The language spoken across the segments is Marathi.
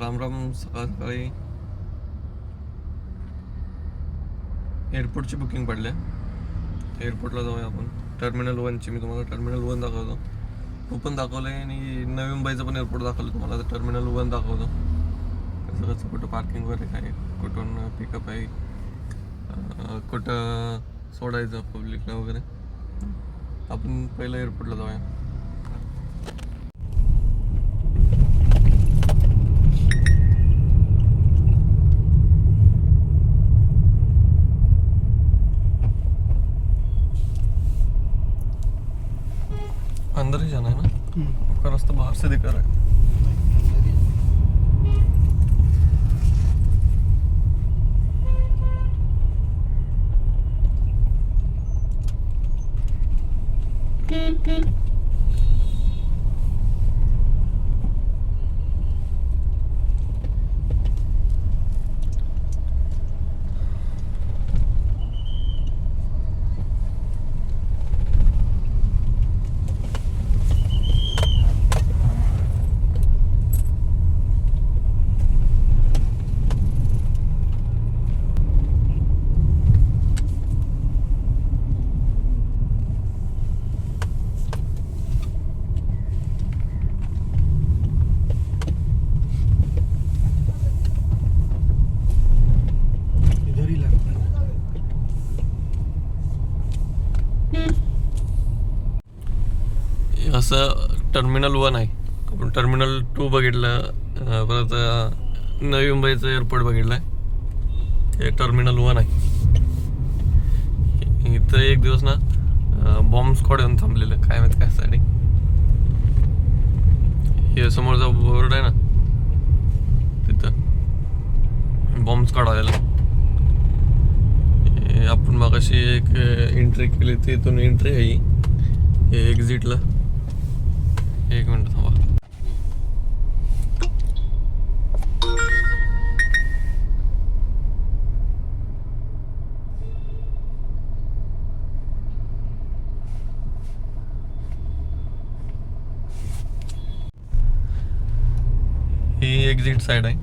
राम राम सकाळ सकाळी एअरपोर्टची बुकिंग पडली. आहे एअरपोर्टला जाऊया आपण. टर्मिनल वनची मी तुम्हाला टर्मिनल वन दाखवतो. तो पण दाखवलं आहे आणि नवी मुंबईचं पण एअरपोर्ट दाखवलं तुम्हाला. तर टर्मिनल वन दाखवतो. कसं कसं कुठं पार्किंग वगैरे काय कुठून पिकअप आहे कुठं सोडायचं पब्लिकला वगैरे. आपण पहिलं एअरपोर्टला जाऊया अंदर ही जाना है ना आपका रास्ता बाहर से दिख रहा है इधर ही लगता है हे असं टर्मिनल वन आहे. आपण टर्मिनल टू बघितलं परत नवी मुंबईचं एअरपोर्ट बघितलं आहे हे टर्मिनल वन आहे. इथं एक दिवस ना बॉम्ब स्क्वॉड येऊन थांबलेलं काय माहीत काय साठी हे समोरचा बोर्ड आहे ना तिथं. बॉम्ब स्क्वॉड आलेला. आपण आपण मगाशी एक एंट्री केली तिथून एंट्री आहे हे. एक्झिटला एक मिनट थांबा. ही एक्झिट साईड आहे.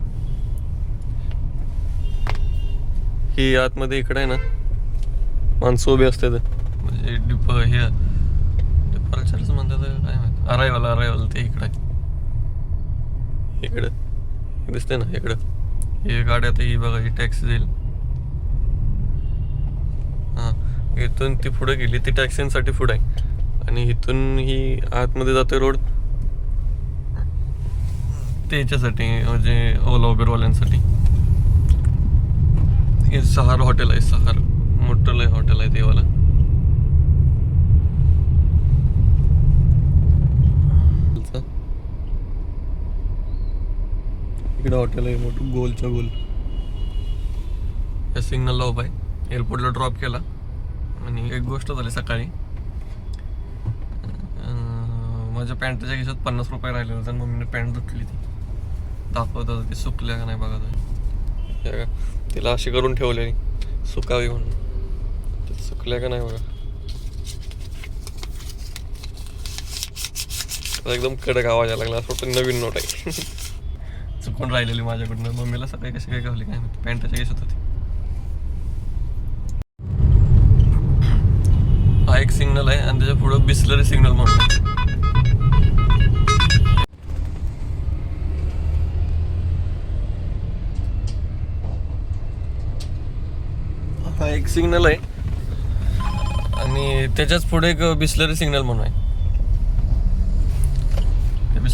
ही आतमध्ये इकडे आहे ना. माणसं उभी असते म्हणजे डिप हे डिपार्चरच म्हणतात काय माहीत. अरायवल अरायवल ते इकडे. आहे इकडं? दिसते ना इकडं. हे गाड्या आता ही बघा ही टॅक्सी जाईल हां इथून ती पुढे गेली ती टॅक्सींसाठी पुढे आहे. आणि इथून ही आतमध्ये जाते रोड त्याच्यासाठी म्हणजे ओला उबेरवाल्यांसाठी. हे सहार हॉटेल आहे सहार. मोठं लय हॉटेल आहे तेवाला इकडे हॉटेल आहे मोठं गोलच्या गोल. या सिग्नलला उभा आहे एअरपोर्टला ड्रॉप केला. आणि एक गोष्ट झाली सकाळी. अं, माझ्या पॅन्टच्या खिशात पन्नास रुपये राहिले होते आणि मम्मीने पॅन्ट धुतली ती. दाखवत होतं ती सुकल्या का नाही बघा तिला अशी करून ठेवलेली. सुकावी म्हणून. ती सुकल्या का नाही बघा. एकदम कडक आवाज यायला लागला. असं वाटतं नवीन नोट आहे. चुकून राहिलेली माझ्याकडनं. मम्मीला सकाळी कशी काय गावली काय माहिती. पॅन्टच्या घेत होती हा एक सिग्नल आहे आणि त्याच्या पुढं बिस्लरी सिग्नल म्हणून. आहे. हा एक सिग्नल आहे. आणि त्याच्याच पुढे एक बिस्लरी सिग्नल म्हणून आहे.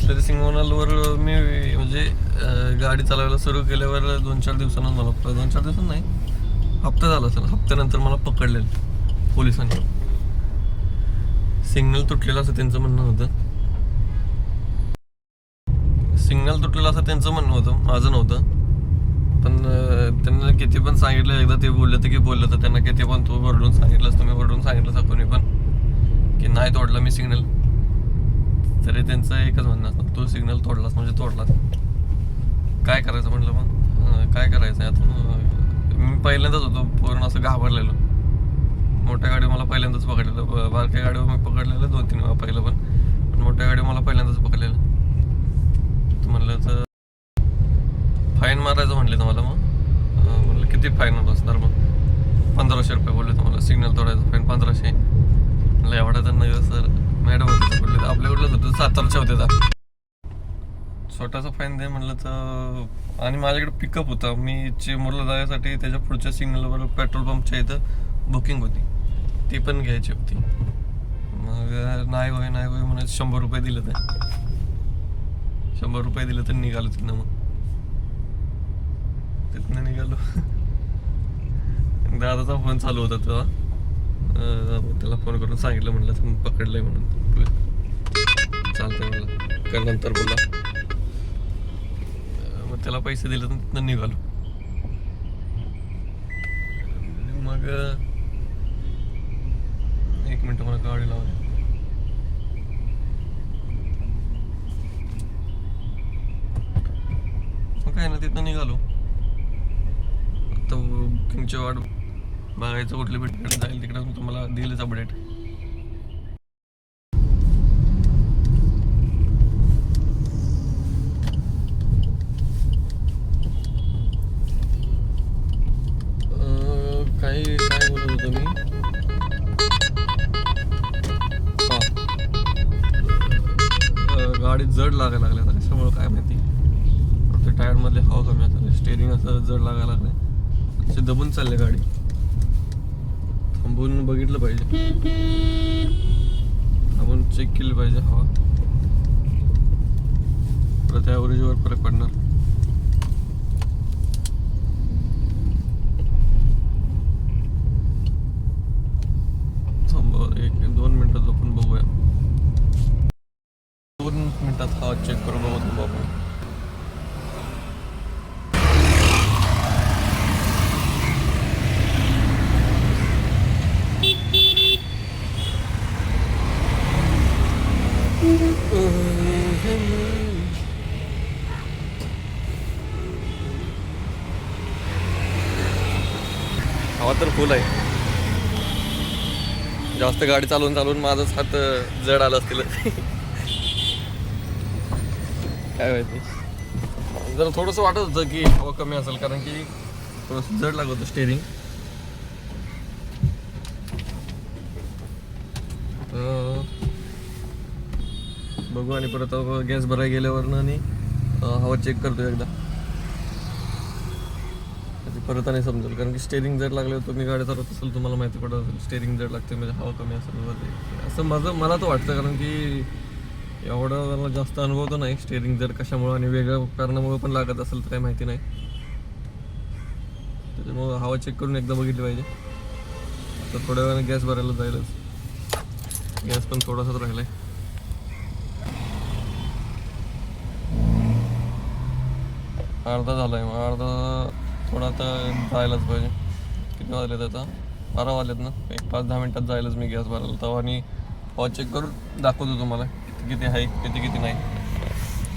तरी बिस्लरी मी म्हणजे गाडी चालवायला सुरू केल्यावर दोन चार दिवसांनी मला दोन चार दिवसांत नाही हप्ता झाला असेल. हप्त्यानंतर मला पकडलेलं पोलिसांनी. सिग्नल तुटलेलं असं त्यांचं म्हणणं होतं. सिग्नल तुटलेलं असं त्यांचं म्हणणं होतं. माझं नव्हतं. पण त्यांना किती पण सांगितलं एकदा ते बोलले तर की बोललं तर त्यांना किती पण तू सांगितलं सांगितलंस तुम्ही ओरडून सांगितलं कोणी पण की नाही तोडला मी सिग्नल. तरी त्यांचं एकच म्हणणं असतं तू सिग्नल तोडलास म्हणजे तोडलास. काय करायचं म्हटलं मग? काय करायचं? आहे आता मी पहिल्यांदाच होतो पूर्ण असं घाबरलेलो. मोठ्या गाडी मला पहिल्यांदाच पकडलेलं. बारक्या गाडीवर मी पकडलेलं दोन तीन वेळा पहिलं पण. पण मोठ्या गाडी मला पहिल्यांदाच पकडलेलं. तर म्हणलं तर फाईन मारायचं म्हणले तुम्हाला मग. अं, म्हणलं किती फाईन असणार मग? पंधराशे रुपये बोलले तुम्हाला. सिग्नल तोडायचं फाईन पंधराशे. म्हणलं एवढा तर नाही सर. मॅडम होते बोलले आपल्याकडलंच होतं सातारच्या होते तर छोटासा फाईन दे म्हणलं तर आणि माझ्याकडे पिकअप होता. मी चेंबूरला जाण्यासाठी त्याच्या पुढच्या सिग्नलवर पेट्रोल पंपच्या इथं बुकिंग होती. ती पण घ्यायची होती. मग नाही होय नाही होय म्हणत शंभर रुपये दिलं तर शंभर रुपये दिलं तर निघालो तिथनं मग. तिथनं निघालो. दादाचा फोन चालू होता तेव्हा. त्याला फोन करून सांगितलं म्हणलं तुम्ही पकडलंय म्हणून. चालतंय म्हणलं का नंतर बोला. मग त्याला पैसे दिले तर तिथनं निघालो. मग एक मिनिट मला गाडी लावली मग काय ना तिथनं निघालो. आता बुकिंगची वाट बघायचं कुठली भेट जाईल तिकडे मी तुम्हाला दिलेच अपडेट काही काय बोलत होतो मी? गाडी जड लागायला लागल्या आता कशामुळं काय माहिती? ते टायर मधले हवा कमी आता स्टेरिंग असं जड लागायला लागले असे दबून चालले गाडी. बघितलं पाहिजे. आपण चेक केलं पाहिजे हवा परत ॲव्हरेजवर फरक पडणार. एक दोन मिनिटात आपण बघूया. दोन मिनिटात हवा चेक करून बघू आपण हवा तर फुल आहे. जास्त गाडी चालवून चालवून माझाच हात जड आला असतील. काय माहिती. जरा थोडंसं वाटत होतं की हवा कमी असेल कारण की थोडंसं जड लागत होतं स्टेरिंग बघू आणि परत गॅस भरायला गेल्यावरनं आणि हवा चेक करतो एकदा. परत आणि समजेल. कारण की स्टेरिंग जर लागलं तुम्ही गाडी चालवत असेल तुम्हाला माहिती पडत असेल स्टेरिंग जर लागते म्हणजे हवा कमी असेल वगैरे. असं माझं मला तर वाटतं कारण की एवढा मला जास्त अनुभव तर नाही स्टेरिंग जर कशामुळं आणि वेगळ्या कारणामुळे पण लागत असेल तर काही माहिती नाही. त्याच्यामुळं हवा चेक करून एकदा बघितली पाहिजे. तर थोड्या वेळाने गॅस भरायला जाईलच. गॅस पण थोडासाच आहे अर्धा झाला मग अर्धा पण आता जायलाच पाहिजे. किती वाजलेत आता? बारा वाजलेत ना? एक पाच दहा मिनटात जायलाच मी गॅस भरायला तेव्हा आणि हवा चेक करून दाखवतो तुम्हाला किती किती आहे किती किती नाही.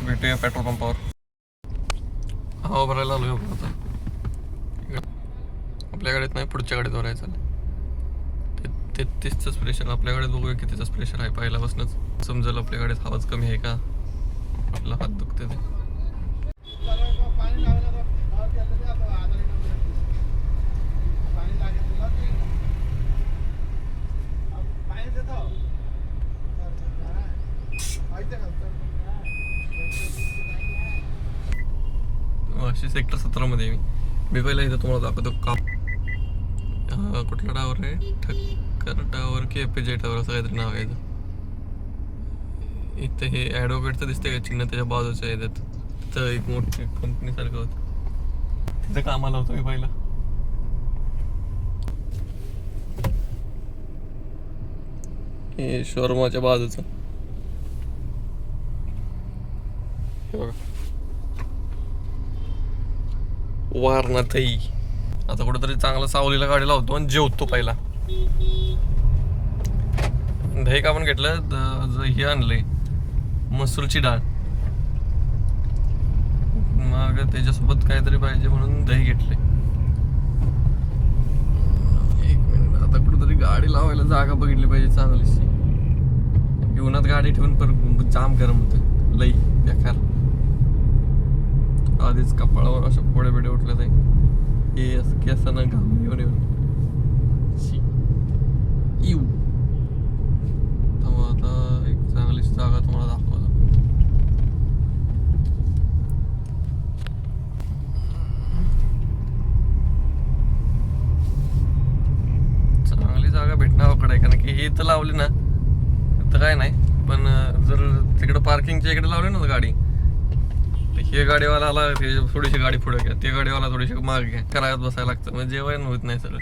भेटूया पेट्रोल पंपावर हवा भरायला आलो आपण आता. आपल्या गाडीत नाही पुढच्या गाडीत भरायचं ते तेहतीसचंच प्रेशर आपल्या गाडीत बघूया कितीचंच प्रेशर आहे. पहिल्यापासूनच समजेल आपल्या गाडीत हवाच कमी आहे का? आपला हात दुखते ते पाणी लागलं तर गावात गेलं तरी आता आधा लिटर पाणी लागेल तुला ते. पाणी देतो माहिती आहे सेक्टर सतरामध्ये आहे मी. मी पहिला इथं तुम्हाला दाखवतो. का कुठला टावर आहे? ठक्कर टावर की जे टावर असं काहीतरी नाव आहे इथं. हे ॲडव्होकेटचं दिसतंय का चिन्ह? त्याच्या बाजूच्या येतात तिथं एक मोठी कंपनी सारखं होतं. तिथं कामाला होतो मी पहिला. हे शोरूमाच्या बाजूचं. हे बघा. वारणातही. आता कुठेतरी चांगला सावलीला गाडी लावतो आणि जेवतो पहिला. दही का पण घेतलं हे आणले मसूरची डाळ. मग त्याच्यासोबत काहीतरी पाहिजे म्हणून दही घेतले एक मिनिट आता कुठेतरी गाडी लावायला जागा बघितली पाहिजे चांगलीशी. उन्हात गाडी ठेवून पर जाम गरम होतं लई बेकार. आधीच कपाळावर अशा पोडे बिडे उठले ते हे असं केसानं घाम येऊन येऊन. येऊ इव. त्यामुळे आता एक चांगली जागा तुम्हाला दाखवतो. चांगली जागा भेटणार अवघड आहे कारण की हे इथं लावली ना तर काय नाही पण जर तिकडे पार्किंगच्या इकडे लावली ना गाडी हे गाडीवाला आला ते थोडीशी गाडी पुढे घ्या. ते गाडीवाला थोडीशी माग घ्या. करायला बसायला लागतं. म्हणजे जेवण होत नाही सर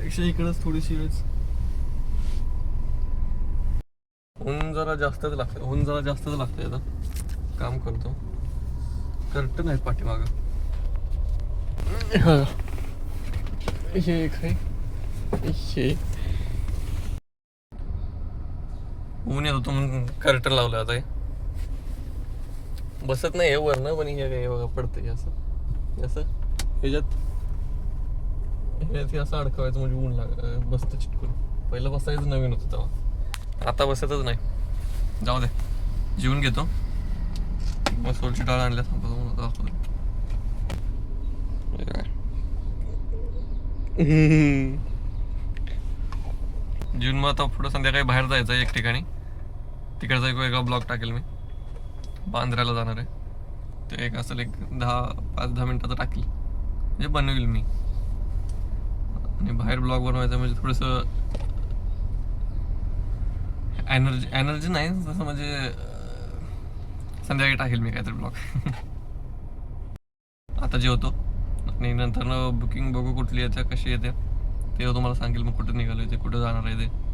रिक्षा इकडेच थोडीशी वेळच ऊन जरा जास्तच लागतं. ऊन जरा जास्तच लागतं आता. काम करतो. कर्टन आहे पाठीमाग. हे. हे ऊन येत होतं म्हणून कर्टन लावलं आता बसत नाही हे वरनं पण हे काय बघा पडतं हे असं. असं? ह्याच्यात? ह्यात हे असं अडकवायचं म्हणजे ऊन लाग बसतं चिटकून. पहिलं बसायचं नवीन होतं तेव्हा. आता बसतच नाही. जाऊ दे. जेवून घेतो. मसूरची डाळ आणल्या सांगतो म्हणून दाखवतो. जेवून मग आता पुढं संध्याकाळी बाहेर जायचं एक ठिकाणी. तिकडचा एक वेगळा ब्लॉग टाकेल मी. बांद्र्याला जाणार आहे. ते एक असेल एक दहा पाच दहा मिनटाचं टाकेल. म्हणजे बनवेल मी. आणि बाहेर ब्लॉग बनवायचं म्हणजे थोडंसं एनर्जी एनर्जी नाही जसं म्हणजे संध्याकाळी टाकेल मी काहीतरी ब्लॉग. आता जेवतो. आणि नंतर बुकिंग बघू कुठली येते कशी येते ते तुम्हाला सांगेल मग कुठे निघालो ते कुठे जाणार आहे ते.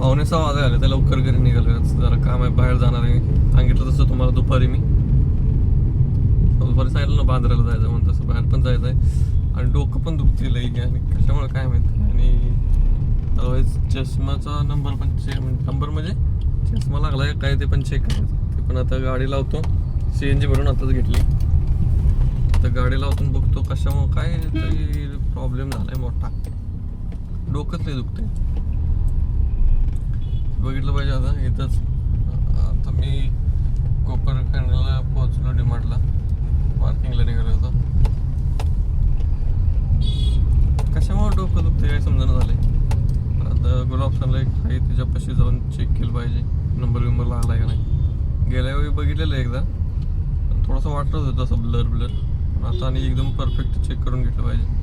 पावणे सहा वाजता आले तर लवकर घरी निघालो. जरा काम आहे बाहेर जाणार आहे. सांगितलं तसं तुम्हाला दुपारी मी. दुपारी सांगितलं ना बांद्राला जायचं म्हणून तसं. बाहेर पण जायचं आहे आणि डोकं पण दुखते लई आणि कशामुळे काय माहिती? आणि otherwise चष्माचा नंबर पण चेक म्हणजे, नंबर म्हणजे चष्मा लागलाय काय ते पण चेक करायचं. ते पण आता गाडी लावतो. सी एन जी भरून आताच घेतली. तर गाडी लावतून बघतो कशामुळे काय तरी प्रॉब्लेम झाला आहे मोठा. डोकंच लई दुखते बघितलं पाहिजे आता. इथंच आता मी कोपरखंडला पोहोचलो डिमांडला पार्किंगला निघालो होतो. कशामुळे डोकं दुखते काय समजणं झाले आता गुलाबसाला एक आहे त्याच्यापाशी जाऊन चेक केलं पाहिजे. नंबर बिंबर लागला का नाही? गेल्या वेळी बघितलेलं एकदा. थोडंसं वाटत होतं असं ब्लर ब्लर. आता आणि एकदम परफेक्ट चेक करून घेतलं पाहिजे.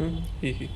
म्हणतो हम्म, हे हे